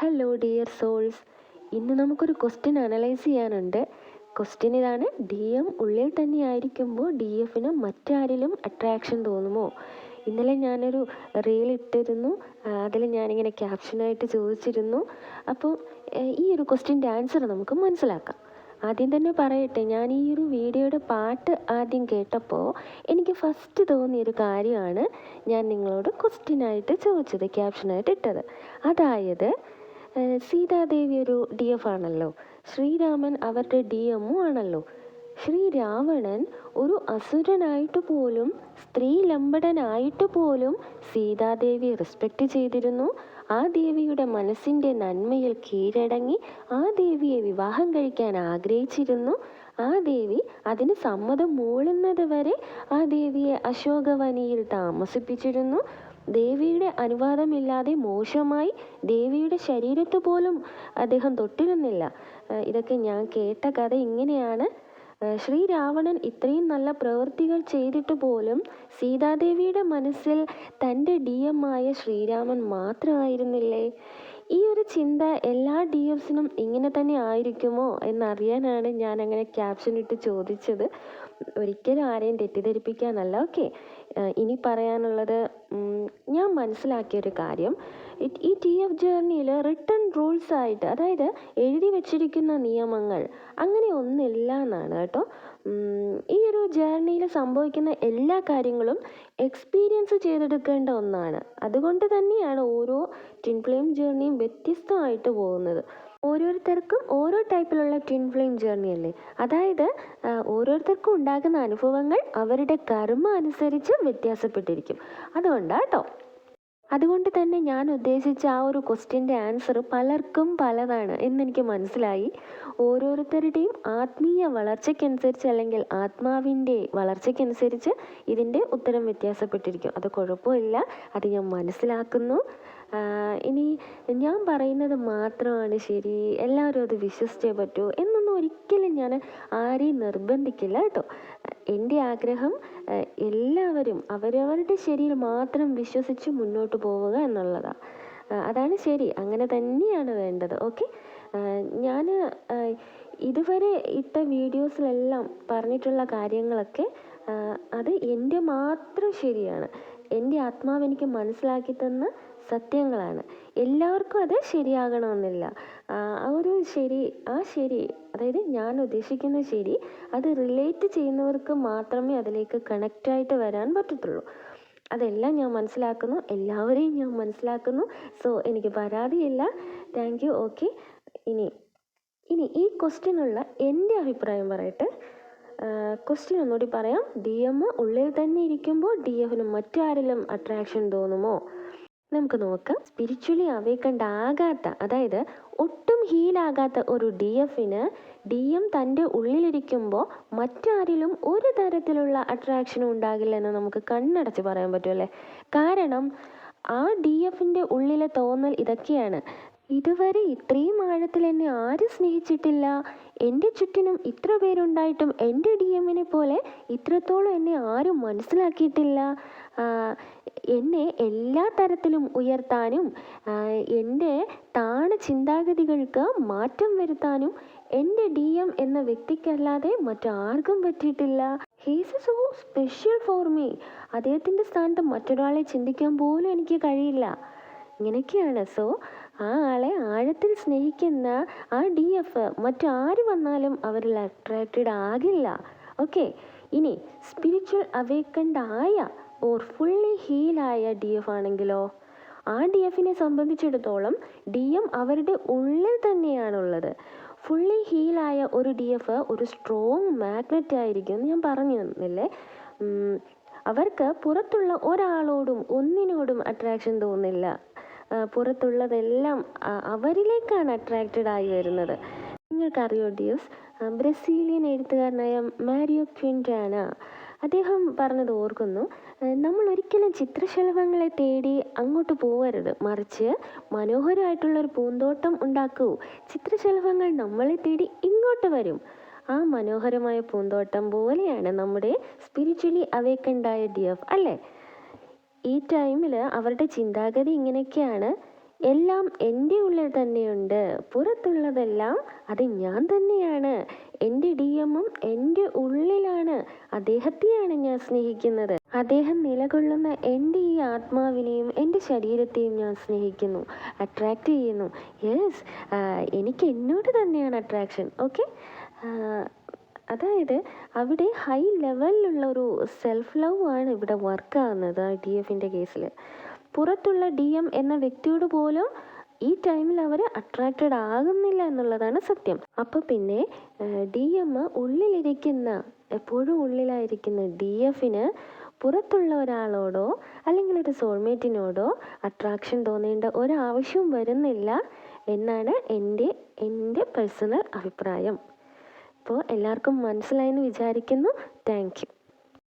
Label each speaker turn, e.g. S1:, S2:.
S1: Hello dear souls ഇന്ന് നമുക്കൊരു question analyse ചെയ്യാനുണ്ട്. ക്വസ്റ്റ്യൻ ഇതാണ് ഡി എം ഉള്ളിൽ തന്നെ ആയിരിക്കുമ്പോൾ ഡി എഫിന് മറ്റാരിലും അട്രാക്ഷൻ തോന്നുമോ? ഇന്നലെ ഞാനൊരു റീൽ ഇട്ടിരുന്നു. അതിൽ ഞാനിങ്ങനെ ക്യാപ്ഷനായിട്ട് ചോദിച്ചിരുന്നു. അപ്പോൾ ഈ ഒരു ക്വസ്റ്റ്യന്റെ ആൻസർ നമുക്ക് മനസ്സിലാക്കാം. ആദ്യം തന്നെ പറയട്ടെ ഞാൻ ഈ ഒരു വീഡിയോയുടെ പാട്ട് ആദ്യം കേട്ടപ്പോൾ എനിക്ക് ഫസ്റ്റ് തോന്നിയൊരു കാര്യമാണ് ഞാൻ നിങ്ങളോട് ക്വസ്റ്റ്യനായിട്ട് ചോദിച്ചത് ക്യാപ്ഷനായിട്ട് ഇട്ടത്. അതായത് സീതാദേവി ഒരു ഡി എഫ് ആണല്ലോ. ശ്രീരാമൻ അവരുടെ ഡി എമ്മും ആണല്ലോ. ശ്രീരാവണൻ ഒരു അസുരനായിട്ട് പോലും സ്ത്രീ ലംബടനായിട്ട് പോലും സീതാദേവി റെസ്പെക്റ്റ് ചെയ്തിരുന്നു. ആ ദേവിയുടെ മനസ്സിന്റെ നന്മയിൽ കീഴടങ്ങി ആ ദേവിയെ വിവാഹം കഴിക്കാൻ ആഗ്രഹിച്ചിരുന്നു. ആ ദേവി അതിന് സമ്മതം മൂളുന്നത് വരെ ആ ദേവിയെ അശോകവനിയിൽ താമസിപ്പിച്ചിരുന്നു. ദേവിയുടെ അനുവാദമില്ലാതെ മോശമായി ദേവിയുടെ ശരീരത്ത് പോലും അദ്ദേഹം തൊട്ടിരുന്നില്ല. ഇതൊക്കെ ഞാൻ കേട്ട കഥ ഇങ്ങനെയാണ്. ശ്രീ രാവണൻ ഇത്രയും നല്ല പ്രവൃത്തികൾ ചെയ്തിട്ട് പോലും സീതാദേവിയുടെ മനസ്സിൽ തന്റെ ഡി എം ആയ ശ്രീരാമൻ മാത്രമായിരുന്നില്ലേ? ഈ ഒരു ചിന്ത എല്ലാ ഡി എഫ്സിനും ഇങ്ങനെ തന്നെ ആയിരിക്കുമോ എന്നറിയാനാണ് ഞാൻ അങ്ങനെ ക്യാപ്ഷൻ ഇട്ട് ചോദിച്ചത്. ഒരിക്കലും ആരെയും തെറ്റിദ്ധരിപ്പിക്കാനല്ല ഓക്കെ? ഇനി പറയാനുള്ളത് ഞാൻ മനസ്സിലാക്കിയ ഒരു കാര്യം. ഈ ടി എഫ് ജേർണിയിൽ റിട്ടേൺ റൂൾസ് ആയിട്ട് അതായത് എഴുതി വെച്ചിരിക്കുന്ന നിയമങ്ങൾ അങ്ങനെ ഒന്നില്ല എന്നാണ് കേട്ടോ ഈ ഒരു ജേർണിയിൽ സംഭവിക്കുന്ന എല്ലാ കാര്യങ്ങളും എക്സ്പീരിയൻസ് ചെയ്തെടുക്കേണ്ട ഒന്നാണ്. അതുകൊണ്ട് തന്നെയാണ് ഓരോ ട്വിൻ ഫ്ലെയിം ജേർണിയും വ്യത്യസ്തമായിട്ട് പോകുന്നത്. ഓരോരുത്തർക്കും ഓരോ ടൈപ്പിലുള്ള ട്വിൻ ഫ്ലെയിം ജേർണി അല്ലേ? അതായത് ഓരോരുത്തർക്കും ഉണ്ടാകുന്ന അനുഭവങ്ങൾ അവരുടെ കർമ്മ അനുസരിച്ച് വ്യത്യാസപ്പെട്ടിരിക്കും. അതുകൊണ്ടാട്ടോ അതുകൊണ്ട് തന്നെ ഞാൻ ഉദ്ദേശിച്ച ആ ഒരു ക്വസ്റ്റ്യന്റെ ആൻസർ പലർക്കും പലതാണ് എന്നെനിക്ക് മനസ്സിലായി. ഓരോരുത്തരുടെയും ആത്മീയ വളർച്ചയ്ക്കനുസരിച്ച് അല്ലെങ്കിൽ ആത്മാവിന്റെ വളർച്ചയ്ക്കനുസരിച്ച് ഇതിന്റെ ഉത്തരം വ്യത്യാസപ്പെട്ടിരിക്കും. അത് കുഴപ്പമില്ല. അത് ഞാൻ മനസ്സിലാക്കുന്നു. ഇനി ഞാൻ പറയുന്നത് മാത്രമാണ് ശരി. എല്ലാവരും അത് വിശ്വസിച്ചേ പറ്റൂ എന്നൊന്നും ഒരിക്കലും ഞാൻ ആരെയും നിർബന്ധിക്കില്ല കേട്ടോ. എന്റെ ആഗ്രഹം എല്ലാവരും അവരവരുടെ ശരിയിൽ മാത്രം വിശ്വസിച്ച് മുന്നോട്ട് പോവുക എന്നുള്ളതാണ് അതാണ് ശരി. അങ്ങനെ തന്നെയാണ് വേണ്ടത്. ഓക്കെ? ഞാൻ ഇതുവരെ ഇട്ട വീഡിയോസിലെല്ലാം പറഞ്ഞിട്ടുള്ള കാര്യങ്ങളൊക്കെ അത് എന്റെ മാത്രം ശരിയാണ്. എന്റെ ആത്മാവ് എനിക്ക് മനസ്സിലാക്കി തന്ന സത്യങ്ങളാണ്. എല്ലാവർക്കും അത് ശരിയാകണമെന്നില്ല. ആ ഒരു ശരി ആ ശരി അതായത് ഞാൻ ഉദ്ദേശിക്കുന്ന ശരി അത് റിലേറ്റ് ചെയ്യുന്നവർക്ക് മാത്രമേ അതിലേക്ക് കണക്റ്റായിട്ട് വരാൻ പറ്റത്തുള്ളൂ. അതെല്ലാം ഞാൻ മനസ്സിലാക്കുന്നു. എല്ലാവരെയും ഞാൻ മനസ്സിലാക്കുന്നു. സോ എനിക്ക് പരാതിയില്ല. താങ്ക് യു ഓക്കെ ഇനി ഇനി ഈ ക്വസ്റ്റ്യനുള്ള എന്റെ അഭിപ്രായം പറയട്ടെ. ക്വസ്റ്റ്യൻ ഒന്നുകൂടി പറയാം. ഡി എം ഉള്ളിൽ തന്നെ ഇരിക്കുമ്പോൾ ഡി എഫിന് മറ്റാരിലും അട്രാക്ഷൻ തോന്നുമോ? നമുക്ക് നോക്കാം. സ്പിരിച്വലി അവേക്കണ്ട് ആകാത്ത അതായത് ഒട്ടും ഹീലാകാത്ത ഒരു ഡി എഫിന് ഡി എം തന്റെ ഉള്ളിലിരിക്കുമ്പോൾ മറ്റാരിലും ഒരു തരത്തിലുള്ള അട്രാക്ഷനും ഉണ്ടാകില്ലെന്ന് നമുക്ക് കണ്ണടച്ച് പറയാൻ പറ്റുമല്ലേ കാരണം ആ ഡി എഫിന്റെ ഉള്ളിലെ തോന്നൽ ഇതൊക്കെയാണ്. ഇതുവരെ ഇത്രയും ആഴത്തിൽ എന്നെ ആരും സ്നേഹിച്ചിട്ടില്ല. എന്റെ ചുറ്റിനും ഇത്ര പേരുണ്ടായിട്ടും എന്റെ ഡി എമ്മിനെ പോലെ ഇത്രത്തോളം എന്നെ ആരും മനസ്സിലാക്കിയിട്ടില്ല. എന്നെ എല്ലാ തരത്തിലും ഉയർത്താനും എന്റെ താണ ചിന്താഗതികൾക്ക് മാറ്റം വരുത്താനും എന്റെ ഡി എം എന്ന വ്യക്തിക്കല്ലാതെ മറ്റാർക്കും പറ്റിയിട്ടില്ല. He's so special for me അദ്ദേഹത്തിന്റെ സ്ഥാനത്ത് മറ്റൊരാളെ ചിന്തിക്കാൻ പോലും എനിക്ക് കഴിയില്ല. ഇങ്ങനെയൊക്കെയാണ്. സോ ആ ആളെ ആഴത്തിൽ സ്നേഹിക്കുന്ന ആ ഡി എഫ് മറ്റാര് വന്നാലും അവരിൽ അട്രാക്റ്റഡ് ആകില്ല. ഓക്കെ ഇനി സ്പിരിച്വൽ അവേക്കൻഡ് ആയ ഓർ ഫുള്ളി ഹീലായ ഡി എഫ് ആണെങ്കിലോ? ആ ഡി എഫിനെ സംബന്ധിച്ചിടത്തോളം ഡി എം അവരുടെ ഉള്ളിൽ തന്നെയാണുള്ളത്. ഫുള്ളി ഹീലായ ഒരു ഡി എഫ് ഒരു സ്ട്രോങ് മാഗ്നറ്റ് ആയിരിക്കും എന്ന് ഞാൻ പറഞ്ഞു തന്നില്ലേ അവർക്ക് പുറത്തുള്ള ഒരാളോടും ഒന്നിനോടും അട്രാക്ഷൻ തോന്നില്ല. പുറത്തുള്ളതെല്ലാം അവരിലേക്കാണ് അട്രാക്റ്റഡ് ആയി വരുന്നത്. നിങ്ങൾക്കറിയോ ഡിയോസ് ബ്രസീലിയൻ എഴുത്തുകാരനായ മാരിയോ ക്വിന്റാന അദ്ദേഹം പറഞ്ഞത് ഓർക്കുന്നു. നമ്മൾ ഒരിക്കലും ചിത്രശലഭങ്ങളെ തേടി അങ്ങോട്ട് പോകരുത് മറിച്ച് മനോഹരമായിട്ടുള്ള ഒരു പൂന്തോട്ടം ഉണ്ടാക്കൂ. ചിത്രശലഭങ്ങൾ നമ്മളെ തേടി ഇങ്ങോട്ട് വരും. ആ മനോഹരമായ പൂന്തോട്ടം പോലെയാണ് നമ്മുടെ സ്പിരിച്വലി അവേക്കൻഡായ ഡി എഫ് അല്ലേ? ഈ ടൈമിൽ അവരുടെ ചിന്താഗതി ഇങ്ങനെയൊക്കെയാണ്. എല്ലാം എന്റെ ഉള്ളിൽ തന്നെയുണ്ട്. പുറത്തുള്ളതെല്ലാം അത് ഞാൻ തന്നെയാണ്. എന്റെ ഡി എമ്മും എന്റെ ഉള്ളിലാണ് അദ്ദേഹത്തെയാണ് ഞാൻ സ്നേഹിക്കുന്നത്. അദ്ദേഹം നിലകൊള്ളുന്ന എന്റെ ഈ ആത്മാവിനെയും എന്റെ ശരീരത്തെയും ഞാൻ സ്നേഹിക്കുന്നു. അട്രാക്റ്റ് ചെയ്യുന്നു. യെസ് എനിക്ക് എന്നോട് തന്നെയാണ് അട്രാക്ഷൻ ഓക്കെ അതായത് അവിടെ ഹൈ ലെവലിലുള്ള ഒരു സെൽഫ് ലവ് ആണ് ഇവിടെ വർക്ക് ആവുന്നത് ഡി എഫിന്റെ കേസിൽ പുറത്തുള്ള ഡി എം എന്ന വ്യക്തിയോട് പോലും ഈ ടൈമിൽ അവർ അട്രാക്റ്റഡ് ആകുന്നില്ല എന്നുള്ളതാണ് സത്യം. അപ്പോൾ പിന്നെ ഡി എം ഉള്ളിലിരിക്കുന്ന എപ്പോഴും ഉള്ളിലായിരിക്കുന്ന ഡി എഫിന് പുറത്തുള്ള ഒരാളോടോ അല്ലെങ്കിൽ ഒരു സോൾമേറ്റിനോടോ അട്രാക്ഷൻ തോന്നേണ്ട ഒരാവശ്യവും വരുന്നില്ല എന്നാണ് എന്റെ എന്റെ പേഴ്സണൽ അഭിപ്രായം. അപ്പോൾ എല്ലാവർക്കും മനസ്സിലായെന്ന് വിചാരിക്കുന്നു. താങ്ക്